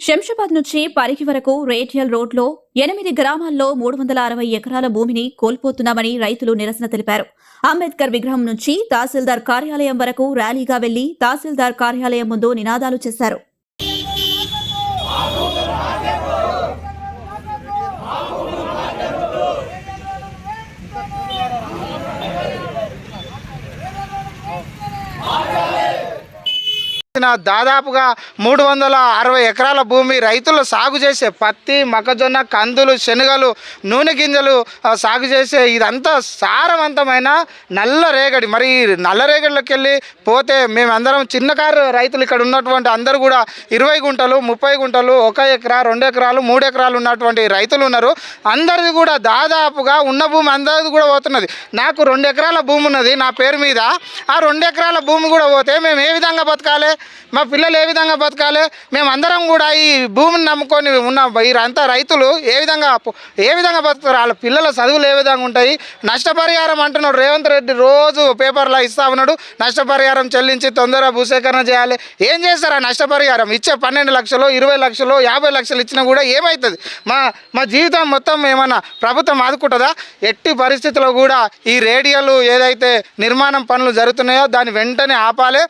శంషాబాద్ నుంచి పరిగి వరకు రేడియల్ రోడ్లో ఎనిమిది గ్రామాల్లో మూడు వందల అరవై ఎకరాల భూమిని కోల్పోతున్నామని రైతులు నిరసన తెలిపారు. అంబేద్కర్ విగ్రహం నుంచి తహసీల్దార్ కార్యాలయం వరకు ర్యాలీగా వెళ్ళి తహసీల్దార్ కార్యాలయం ముందు నినాదాలు చేశారు. నా దాదాపుగా మూడు వందల అరవై ఎకరాల భూమి రైతులు సాగు చేసే పత్తి మొక్కజొన్న కందులు శనగలు నూనె గింజలు సాగు చేసే ఇదంతా సారవంతమైన నల్ల రేగడి. మరి ఈ నల్ల రేగడిలోకి వెళ్ళి పోతే మేమందరం చిన్నకారు రైతులు ఇక్కడ ఉన్నటువంటి అందరూ కూడా ఇరవై గుంటలు ముప్పై గుంటలు ఒక ఎకరా రెండు ఎకరాలు మూడు ఎకరాలు ఉన్నటువంటి రైతులు ఉన్నారు. అందరిది కూడా దాదాపుగా ఉన్న భూమి అందరిది కూడా పోతున్నది. నాకు రెండు ఎకరాల భూమి ఉన్నది నా పేరు మీద. ఆ రెండు ఎకరాల భూమి కూడా పోతే మేము ఏ విధంగా బతకాలి? మా పిల్లలు ఏ విధంగా బతకాలి? మేము అందరం కూడా ఈ భూమిని నమ్ముకొని ఉన్న వీరంతా రైతులు ఏ విధంగా ఏ విధంగా బతుకుతారు? వాళ్ళ పిల్లల చదువులు ఏ విధంగా ఉంటాయి? నష్టపరిహారం అంటున్నాడు రేవంత్ రెడ్డి రోజు పేపర్లో ఇస్తా ఉన్నాడు. నష్టపరిహారం చెల్లించి తొందరగా భూసేకరణ చేయాలి. ఏం చేస్తారు ఆ నష్టపరిహారం? ఇచ్చే పన్నెండు లక్షలు ఇరవై లక్షలు యాభై లక్షలు ఇచ్చినా కూడా ఏమవుతుంది మా మా జీవితం మొత్తం ఏమన్నా ప్రభుత్వం ఆదుకుంటుందా? ఎట్టి పరిస్థితుల్లో కూడా ఈ రేడియోలు ఏదైతే నిర్మాణం పనులు జరుగుతున్నాయో దాన్ని వెంటనే ఆపాలి.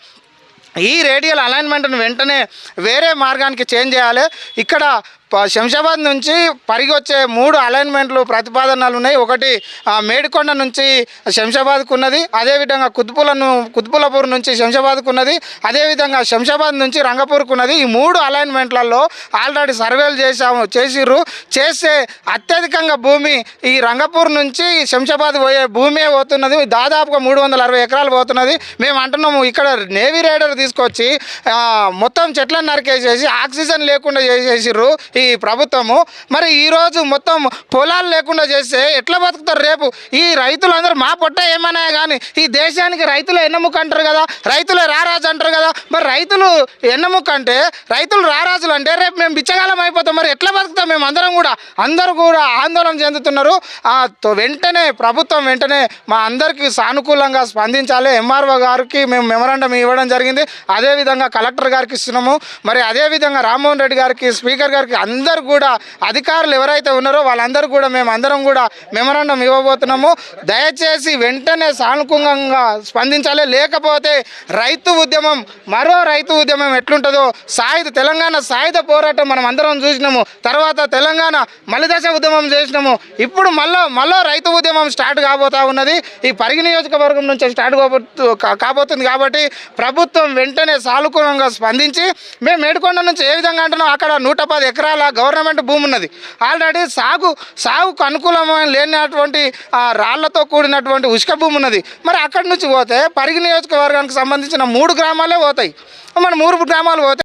ఈ రేడియల్ అలైన్మెంట్ను వెంటనే వేరే మార్గానికి చేంజ్ చేయాలి. ఇక్కడ ప- శంషాబాద్ నుంచి పరిగి వచ్చే మూడు అలైన్మెంట్లు ప్రతిపాదనలు ఉన్నాయి. ఒకటి మేడికొండ నుంచి శంషాబాద్కు ఉన్నది అదేవిధంగా కుత్పులను కుత్పులపూర్ నుంచి శంషాబాద్కు ఉన్నది అదేవిధంగా శంషాబాద్ నుంచి రంగపూర్కు ఉన్నది ఈ మూడు అలైన్మెంట్లలో ఆల్రెడీ సర్వేలు చేశాము చేసిర్రు. చేస్తే అత్యధికంగా భూమి ఈ రంగపూర్ నుంచి శంషాబాద్ పోయే భూమే పోతున్నది. దాదాపుగా మూడు వందల అరవై ఎకరాలు పోతున్నది. మేము అంటున్నాము ఇక్కడ నేవీ రైడర్ తీసుకొచ్చి మొత్తం చెట్లను నరికేసేసి ఆక్సిజన్ లేకుండా చేసేసిర్రు ఈ ప్రభుత్వము. మరి ఈరోజు మొత్తం పొలాలు లేకుండా చేస్తే ఎట్లా బతుకుతారు రేపు? ఈ రైతులందరూ మా పొట్ట ఏమన్నా కానీ ఈ దేశానికి రైతులు ఎన్నముక అంటారు కదా? రైతులు రారాజు అంటారు కదా? మరి రైతులు ఎన్నముక అంటే రైతులు రారాజులు అంటే రేపు మేము బిచ్చగాలం అయిపోతాం. మరి ఎట్లా బతుకుతాం మేము అందరం కూడా? అందరూ కూడా ఆందోళన చెందుతున్నారు. వెంటనే ప్రభుత్వం వెంటనే మా అందరికీ సానుకూలంగా స్పందించాలి. ఎంఆర్ఓ గారికి మేము మెమరాండం ఇవ్వడం జరిగింది. అదేవిధంగా కలెక్టర్ గారికి ఇస్తున్నాము. మరి అదేవిధంగా రామ్మోహన్ రెడ్డి గారికి స్పీకర్ గారికి అందరు కూడా అధికారులు ఎవరైతే ఉన్నారో వాళ్ళందరూ కూడా మేము అందరం కూడా మెమరాండం ఇవ్వబోతున్నాము. దయచేసి వెంటనే సానుకూలంగా స్పందించాలి. లేకపోతే రైతు ఉద్యమం మరో రైతు ఉద్యమం ఎట్లుంటుందో సాయుధ తెలంగాణ సాయుధ పోరాటం మనం అందరం చూసినాము. తర్వాత తెలంగాణ మలిదశ ఉద్యమం చేసినాము. ఇప్పుడు మళ్ళా మళ్ళా రైతు ఉద్యమం స్టార్ట్ కాబోతా ఉన్నది. ఈ పరిగి నియోజకవర్గం నుంచి స్టార్ట్ కాబోతుంది కాబట్టి ప్రభుత్వం వెంటనే సానుకూలంగా స్పందించి మేము మేడుకొండ నుంచి ఏ విధంగా అంటున్నాం? అక్కడ నూట పది ఎకరాల గవర్నమెంట్ భూమి ఉన్నది. ఆల్రెడీ సాగు సాగుకు అనుకూలమైన లేనటువంటి రాళ్ళతో కూడినటువంటి ఉష్క భూమి ఉన్నది. మరి అక్కడి నుంచి పోతే పరిగి నియోజకవర్గానికి సంబంధించిన మూడు గ్రామాలే పోతాయి. మన మూడు గ్రామాలు పోతే